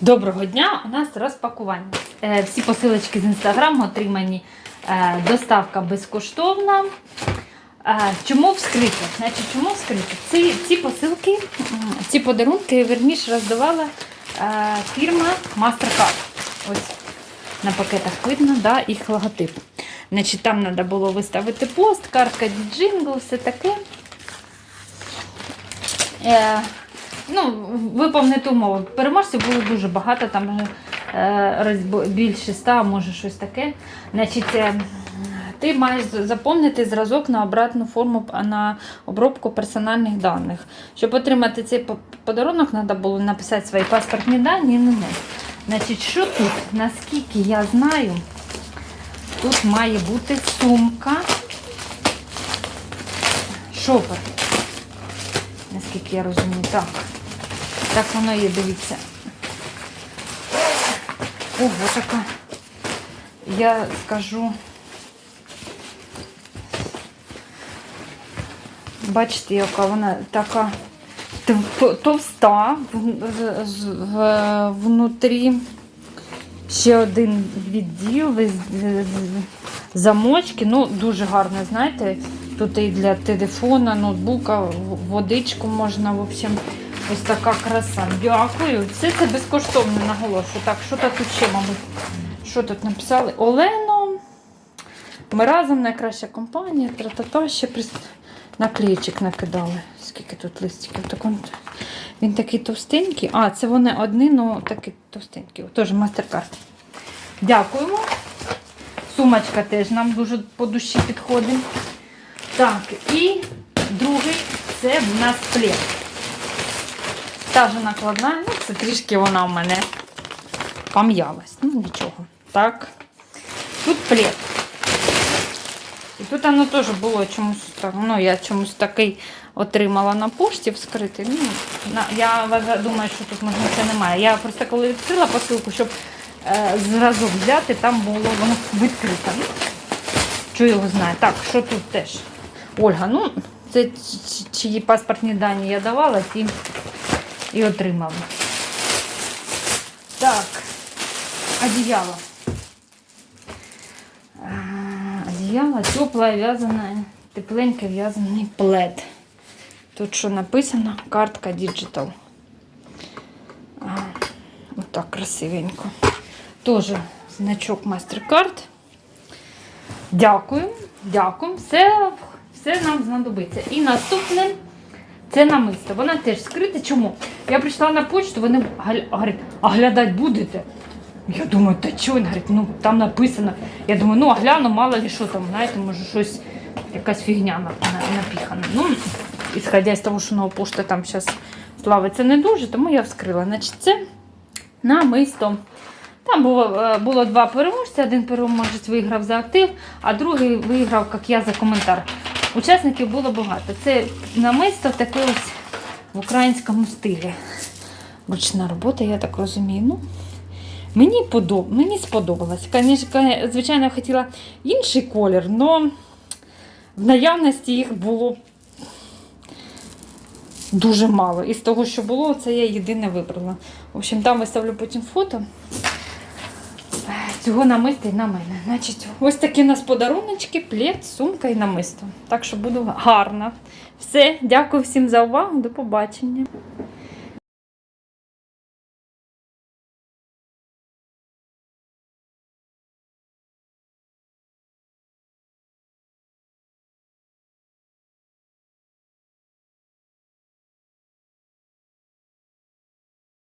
Доброго дня! У нас розпакування. Е, Всі посилочки з інстаграму отримані. Е, Доставка безкоштовна. Е, Чому вскрити? Значить, чому вскрити? Ці, ці посилки, ці подарунки, верніше, роздавала фірма MasterCard. Ось на пакетах видно, да, їх логотип. Значить, там треба було виставити пост, картка діджингл, все таке. Ну, виповнити умови. Переможців було дуже багато, там е, більше ста, може щось таке. Значить, е, ти маєш заповнити зразок на обратну форму на обробку персональних даних. Щоб отримати цей подарунок, треба було написати свої паспортні дані і номер. Значить, що тут? Наскільки я знаю, тут має бути сумка. Шопер. Наскільки я розумію, так. Так воно є, дивіться. Ого, така. Я скажу. Бачите, яка вона така товста внутрі. Ще один відділ, замочки. Ну, дуже гарно, знаєте. Тут і для телефона, ноутбука, водичку можна, в общем, ось така краса. Дякую. Все це безкоштовно наголошую. Так, що тут ще, мабуть? Що тут написали? Олено. Ми разом найкраща компанія, тра-та-та, ще прис... наклеїчик накидали. Скільки тут листиків? Так он... Він такий товстенький. А, це вони одні, ну такі товстенькі. Теж мастер-карт. Дякуємо. Сумочка теж нам дуже по душі підходить. Так, і другий це в нас плед. Та ж накладна, ну це трішки вона в мене пом'ялась. Ну нічого. Так. Тут плед. І тут воно теж було чомусь так. Ну, я чомусь такий отримала на пошті вскритий. Ну, я думаю, що тут можна немає. Я просто коли відкрила посилку, щоб е, зразок взяти, там було воно відкрите. Що його знає. Так, що тут теж? Ольга, ну, це чиї паспортні дані я давала, ті і отримала. Так, одеяло. А, Одеяло теплое, вязаное, тепленький в'язаний плед. Тут що написано? Картка Digital. Отак красивенько. Тоже значок MasterCard. Дякую, дякую. Все, все нам знадобиться. І наступне це намисто. Вона теж скрита. Чому? Я прийшла на почту, вони говорять, а глядати будете? Я думаю, та чого? Він говорить, ну там написано. Я думаю, ну а гляну, мало ли що там, знаєте, може щось, якась фігня на- на- напіхана. Ну, ісходя з того, що нова пошта там зараз славиться не дуже, тому я вскрила. Значить, це намисто. Там було, е, було два переможця. Один переможець виграв за актив, а другий виграв, як я, за коментар. Учасників було багато. Це намисто таке ось в українському стилі. Ручна робота, я так розумію. Ну, мені, подоб... мені сподобалось. Звичайно, хотіла інший колір, але в наявності їх було дуже мало. І з того, що було, це я єдине вибрала. В общем, там виставлю потім фото цього намиста і на мене. Значить, ось такі у нас подаруночки, плед, сумка і намисто. Так що буду гарна. Все, дякую всім за увагу. До побачення.